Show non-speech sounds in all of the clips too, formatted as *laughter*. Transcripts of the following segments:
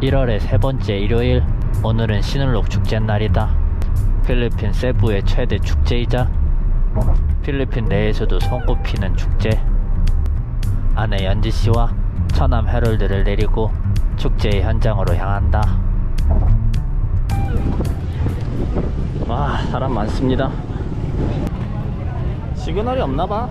1월의 세 번째 일요일 오늘은 신을록 축제 날이다. 필리핀 세부의 최대 축제이자 필리핀 내에서도 손꼽히는 축제. 아내 연지씨와 처남 해롤드를 내리고 축제의 현장으로 향한다. 와 사람 많습니다. 시그널이 없나봐.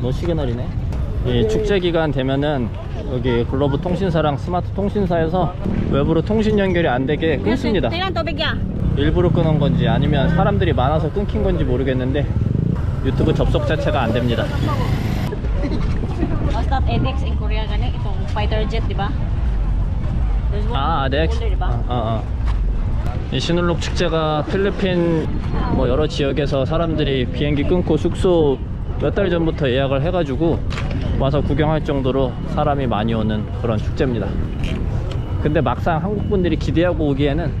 노 시그널이네 이 축제 기간 되면은 여기 글로브 통신사랑 스마트 통신사에서 외부로 통신 연결이 안 되게 끊습니다. 일부러 끊은 건지 아니면 사람들이 많아서 끊긴 건지 모르겠는데 유튜브 접속 자체가 안 됩니다 Basta edX in Korea gani itong fighter jet, di ba? There's one 아, 네. older, di ba? 어, 어. 이 신울록 축제가 필리핀 뭐 여러 지역에서 사람들이 비행기 끊고 숙소 몇 달 전부터 예약을 해가지고 와서 구경할 정도로 사람이 많이 오는 그런 축제입니다. 근데 막상 한국 분들이 기대하고 오기에는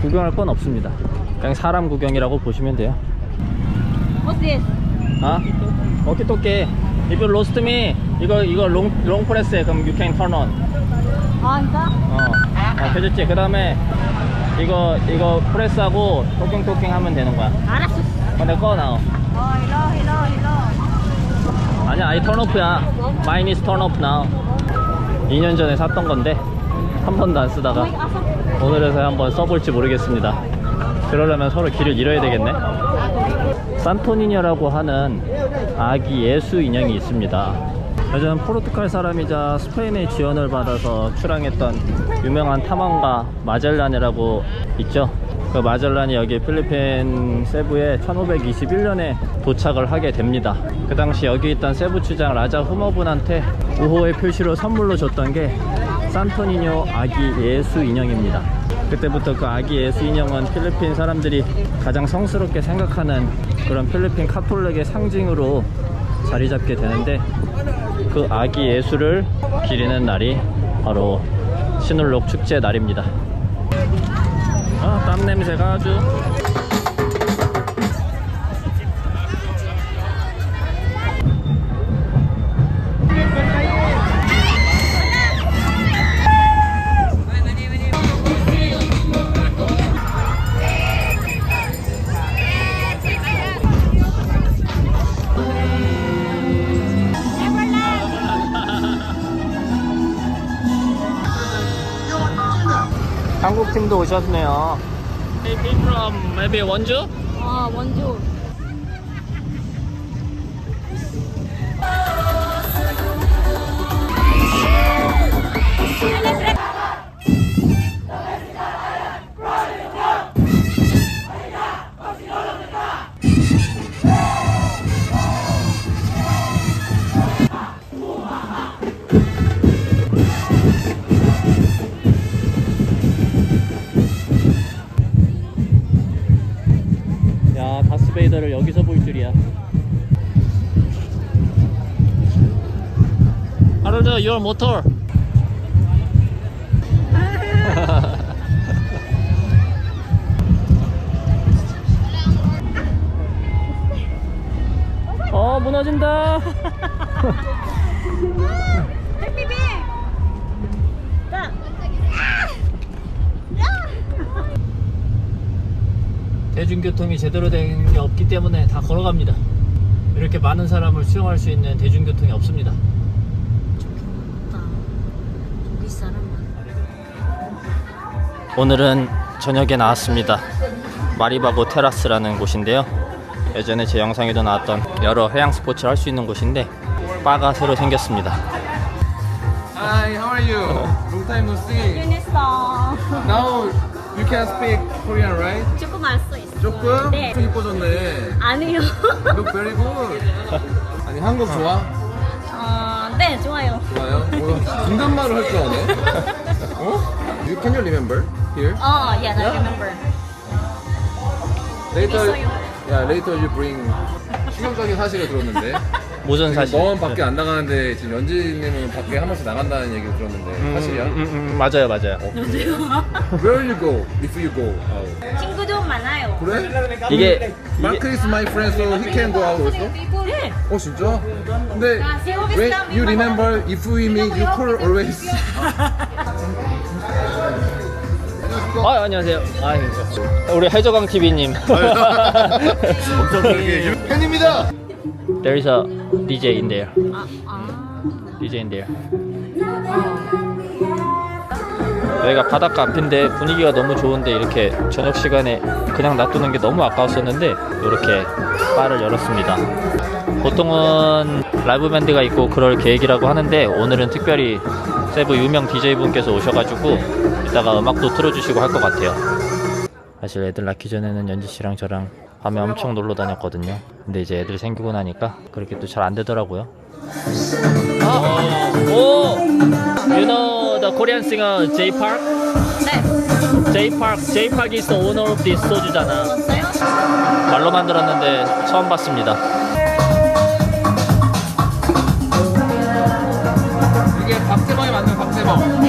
구경할 건 없습니다. 그냥 사람 구경이라고 보시면 돼요. 아? 오케이 If you lost me, 이거 이거 롱, 롱 프레스해 그럼 you can turn on. Ah, anta? 어, 어 해줬지. 그 다음에 이거 이거 프레스하고 토킹 토킹 하면 되는 거야. Sus. 근데 꺼나와. Oh, hello, hello, hello. 아니야, 아이 턴오프야. Turn off now. 2년 전에 샀던 건데 한 번도 안 쓰다가? 오늘에서 한번 써볼지 모르겠습니다. 그러려면 서로 길을 잃어야 되겠네. 산토니녀라고 하는 아기 예수 인형이 있습니다. 예전 포르투갈 사람이자 스페인의 지원을 받아서 출항했던 유명한 탐험가 마젤란이라고 있죠. 그 마젤란이 여기 필리핀 세부에 1521년에 도착을 하게 됩니다. 그 당시 여기 있던 세부 추장 라자 후머분한테 우호의 표시로 선물로 줬던 게 산토니뇨 아기 예수 인형입니다. 그때부터 그 아기 예수 인형은 필리핀 사람들이 가장 성스럽게 생각하는 그런 필리핀 카톨릭의 상징으로 자리 잡게 되는데 그 아기 예수를 기리는 날이 바로 신울록 축제 날입니다. 아, 땀 냄새가 아주 팀도 오셨네요. Came from maybe 원주? Oh, Wonju. 야, 하롤드, your motor. *laughs* 어, 무너진다. *laughs* 대중교통이 제대로 된 게 없기 때문에 다 걸어갑니다. 이렇게 많은 사람을 수용할 수 있는 대중교통이 없습니다. 오늘은 저녁에 나왔습니다. 마리바고 테라스라는 곳인데요. 예전에 제 영상에도 나왔던 여러 해양 스포츠를 할 수 있는 곳인데 바가 새로 생겼습니다. Hi, how are you? Long time no see. Yunisong. Now you can speak Korean, right? 조금 알 수 있어. 조금? 네. 엄청 이뻐졌네. 아니요. Look very good. 아니 한국 좋아? 어, 네, 좋아요. 좋아요? 뭐 중간말을 할 줄 아네? 어? Can you remember here? 어, yeah, I remember. Later, 있어요. yeah, later you bring 충격적인 사실을 들었는데 무슨 지금 사실? 너만 밖에 안 나가는데 지금 연지님은 밖에 한 번씩 나간다는 얘기를 들었는데 음, 사실이야? 음, 음, 맞아요, 맞아요. Where you go if you go out? 친구도 많아요. 그래? 이게 Mark is my friend so he can go out also? 네. 어 진짜? 근데 when you remember if we meet you call always 아 안녕하세요. 아 우리 해저강 TV님. *laughs* 엄청 그렇게 팬입니다. There is a DJ in there. 아, 아. DJ in there. 여기가 바닷가 앞인데 분위기가 너무 좋은데 이렇게 저녁 시간에 그냥 놔두는 게 너무 아까웠었는데 이렇게 바를 열었습니다. 보통은 라이브 밴드가 있고 그럴 계획이라고 하는데 오늘은 특별히 세부 유명 DJ 분께서 오셔가지고 이따가 음악도 틀어주시고 할 것 같아요. 사실 애들 낳기 전에는 연지 씨랑 저랑 밤에 엄청 놀러 다녔거든요. 근데 이제 애들 생기고 나니까 그렇게 또 잘 안 되더라고요. 아, 오, you know the Korean singer J Park? 네. J Park, J Park is the owner of this 소주잖아. 말로만 들었는데 처음 봤습니다. 박재범이 맞는 박재범.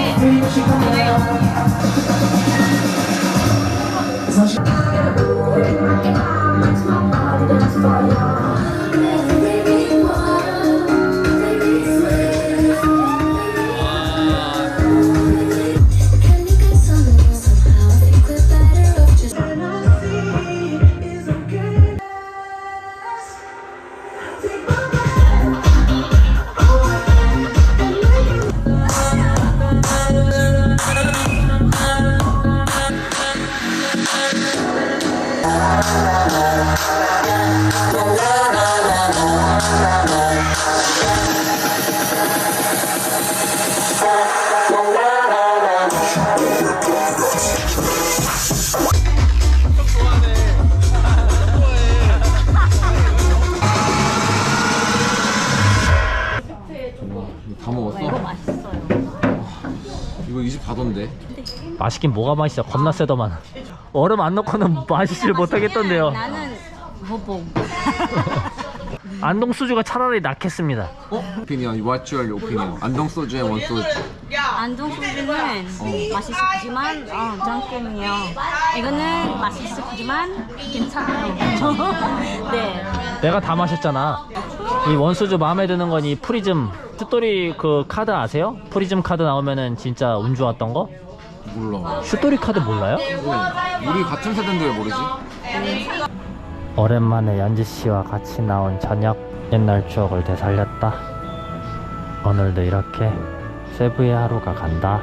24도인데. 맛있긴 뭐가 맛있어? 겁나 세더만. 얼음 안 넣고는 맛있질 못하겠던데요. 나는 호봉. *laughs* 안동 수주가 차라리 낫겠습니다. 어? 오피니언, what's your opinion? 안동 소주에 원 소주. 안동 소주는 맛있지만 어, 장점이요. 이거는 맛있지만 괜찮아요. *laughs* 네. 내가 다 마셨잖아. 이 원수주 마음에 드는 건 이 프리즘 슛돌이 그 카드 아세요? 프리즘 카드 나오면은 진짜 운 좋았던 거? 몰라. 슛돌이 카드 몰라요? 우리 같은 세대인데 왜 모르지? 오랜만에 연지 씨와 같이 나온 저녁 옛날 추억을 되살렸다. 오늘도 이렇게 세부의 하루가 간다.